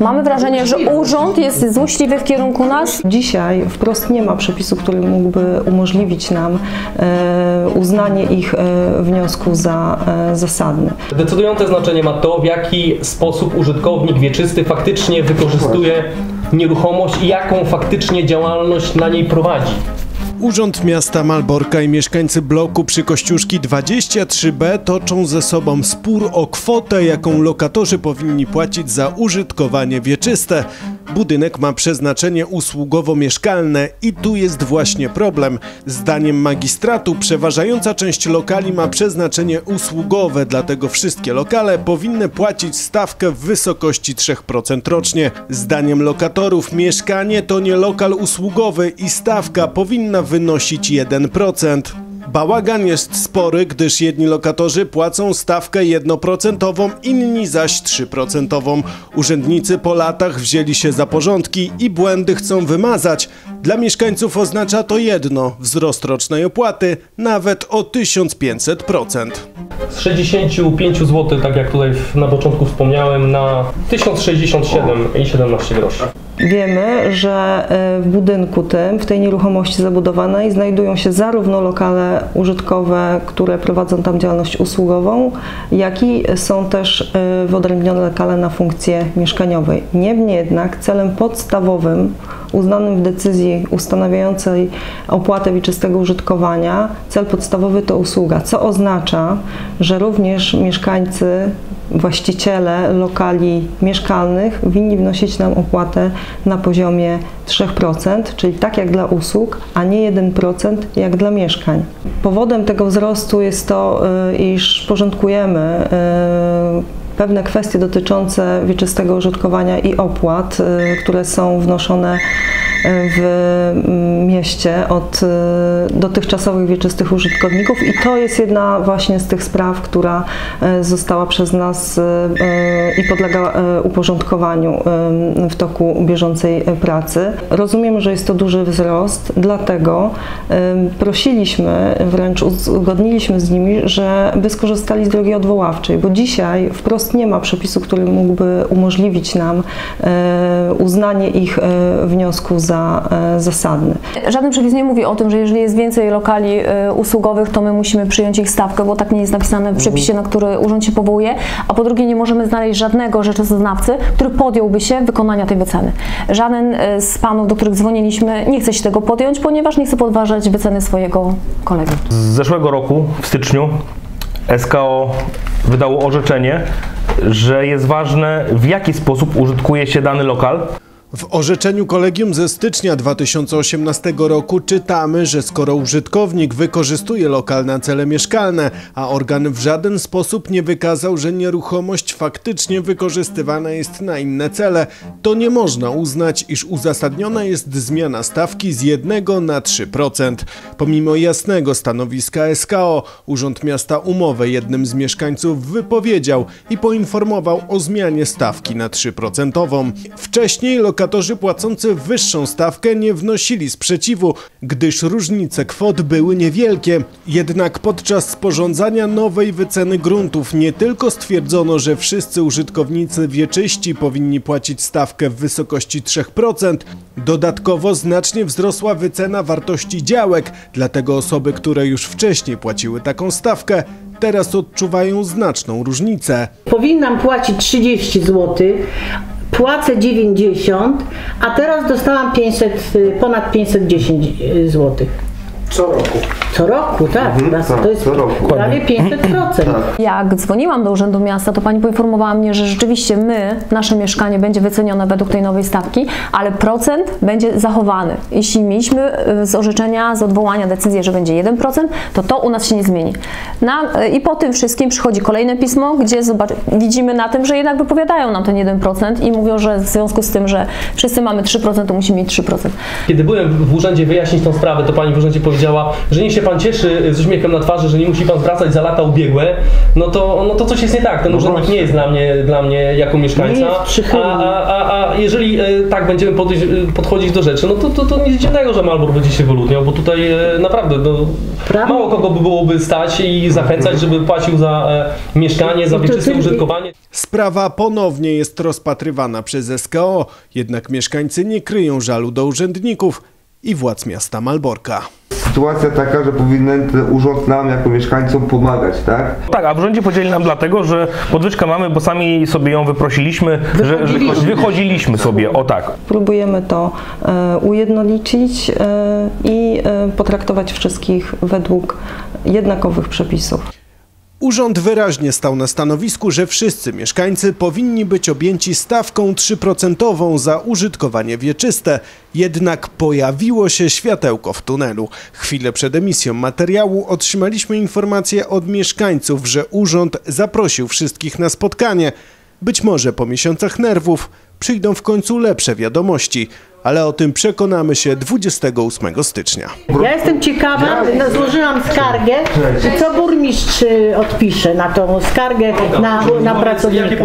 Mamy wrażenie, że urząd jest złośliwy w kierunku nas. Dzisiaj wprost nie ma przepisu, który mógłby umożliwić nam e, uznanie ich e, wniosku za e, zasadny. Decydujące znaczenie ma to, w jaki sposób użytkownik wieczysty faktycznie wykorzystuje nieruchomość i jaką faktycznie działalność na niej prowadzi. Urząd Miasta Malborka i mieszkańcy bloku przy Kościuszki 23B toczą ze sobą spór o kwotę, jaką lokatorzy powinni płacić za użytkowanie wieczyste. Budynek ma przeznaczenie usługowo-mieszkalne i tu jest właśnie problem. Zdaniem magistratu przeważająca część lokali ma przeznaczenie usługowe, dlatego wszystkie lokale powinny płacić stawkę w wysokości 3% rocznie. Zdaniem lokatorów mieszkanie to nie lokal usługowy i stawka powinna wynosić 1%. Bałagan jest spory, gdyż jedni lokatorzy płacą stawkę 1%, inni zaś 3%. Urzędnicy po latach wzięli się za porządki i błędy chcą wymazać. Dla mieszkańców oznacza to jedno wzrost rocznej opłaty nawet o 1500%. Z 65 zł, tak jak tutaj na początku wspomniałem, na 1067,17 groszy. Wiemy, że e, w budynku tym, w tej nieruchomości zabudowanej znajdują się zarówno lokale użytkowe, które prowadzą tam działalność usługową, jak i są też e, wyodrębnione lokale na funkcję mieszkaniowej. Niemniej jednak celem podstawowym uznanym w decyzji ustanawiającej opłatę wieczystego użytkowania, cel podstawowy to usługa, co oznacza, że również mieszkańcy, właściciele lokali mieszkalnych winni wnosić nam opłatę na poziomie 3%, czyli tak jak dla usług, a nie 1% jak dla mieszkań. Powodem tego wzrostu jest to, y, iż porządkujemy y, pewne kwestie dotyczące wieczystego użytkowania i opłat, y, które są wnoszone w mieście od dotychczasowych wieczystych użytkowników i to jest jedna właśnie z tych spraw, która została przez nas i podlega uporządkowaniu w toku bieżącej pracy. Rozumiem, że jest to duży wzrost, dlatego prosiliśmy, wręcz uzgodniliśmy z nimi, żeby skorzystali z drogi odwoławczej, bo dzisiaj wprost nie ma przepisu, który mógłby umożliwić nam uznanie ich wniosku za zasadny. Żaden przepis nie mówi o tym, że jeżeli jest więcej lokali y, usługowych, to my musimy przyjąć ich stawkę, bo tak nie jest napisane w przepisie, na który urząd się powołuje. A po drugie, nie możemy znaleźć żadnego rzeczoznawcy, który podjąłby się wykonania tej wyceny. Żaden y, z panów, do których dzwoniliśmy, nie chce się tego podjąć, ponieważ nie chce podważać wyceny swojego kolegi. Z zeszłego roku, w styczniu, SKO wydało orzeczenie, że jest ważne w jaki sposób użytkuje się dany lokal. W orzeczeniu kolegium ze stycznia 2018 roku czytamy, że skoro użytkownik wykorzystuje lokal na cele mieszkalne, a organ w żaden sposób nie wykazał, że nieruchomość faktycznie wykorzystywana jest na inne cele, to nie można uznać, iż uzasadniona jest zmiana stawki z 1 na 3%. Pomimo jasnego stanowiska SKO, Urząd Miasta umowę jednym z mieszkańców wypowiedział i poinformował o zmianie stawki na 3%. Wcześniej lokatorzy płacący wyższą stawkę nie wnosili sprzeciwu, gdyż różnice kwot były niewielkie. Jednak podczas sporządzania nowej wyceny gruntów nie tylko stwierdzono, że wszyscy użytkownicy wieczyści powinni płacić stawkę w wysokości 3%, dodatkowo znacznie wzrosła wycena wartości działek, dlatego osoby, które już wcześniej płaciły taką stawkę, teraz odczuwają znaczną różnicę. Powinnam płacić 30 zł, płacę 90, a teraz dostałam 500, y, ponad 510 zł. Co roku. Co roku, tak. tak, to jest co roku. prawie 500%. Jak dzwoniłam do Urzędu Miasta, to pani poinformowała mnie, że rzeczywiście my, nasze mieszkanie będzie wycenione według tej nowej stawki, ale procent będzie zachowany. Jeśli mieliśmy y, z orzeczenia, z odwołania decyzję, że będzie 1%, to to u nas się nie zmieni. Na, y, I po tym wszystkim przychodzi kolejne pismo, gdzie zobacz, widzimy na tym, że jednak wypowiadają nam ten 1% i mówią, że w związku z tym, że wszyscy mamy 3%, to musimy mieć 3%. Kiedy byłem w urzędzie wyjaśnić tą sprawę, to pani w urzędzie powiedziała, powiedziała, że niech się pan cieszy z uśmiechem na twarzy, że nie musi pan zwracać za lata ubiegłe, no to, no to coś jest nie tak. Ten urzędnik nie jest dla mnie, dla mnie jako mieszkańca. A, a, a, a jeżeli e, tak będziemy podejść, e, podchodzić do rzeczy, no to, to, to nic dziwnego, że Malbor będzie się wyludniał, bo tutaj e, naprawdę no, mało kogo by byłoby stać i zachęcać, żeby płacił za mieszkanie, za No wieczyste użytkowanie. Sprawa ponownie jest rozpatrywana przez SKO, jednak mieszkańcy nie kryją żalu do urzędników i władz miasta Malborka. Sytuacja taka, że powinien ten urząd nam jako mieszkańcom pomagać, tak? Tak, a w rządzie podzieli nam dlatego, że podwyżkę mamy, bo sami sobie ją wyprosiliśmy, że, że wychodziliśmy sobie, o tak. Próbujemy to e, ujednolicić e, i e, potraktować wszystkich według jednakowych przepisów. Urząd wyraźnie stał na stanowisku, że wszyscy mieszkańcy powinni być objęci stawką 3% za użytkowanie wieczyste. Jednak pojawiło się światełko w tunelu. Chwilę przed emisją materiału otrzymaliśmy informację od mieszkańców, że urząd zaprosił wszystkich na spotkanie. Być może po miesiącach nerwów przyjdą w końcu lepsze wiadomości, ale o tym przekonamy się 28 stycznia. Ja jestem ciekawa, no, złożyłam skargę, co burmistrz y, odpisze na tą skargę na, na pracownika.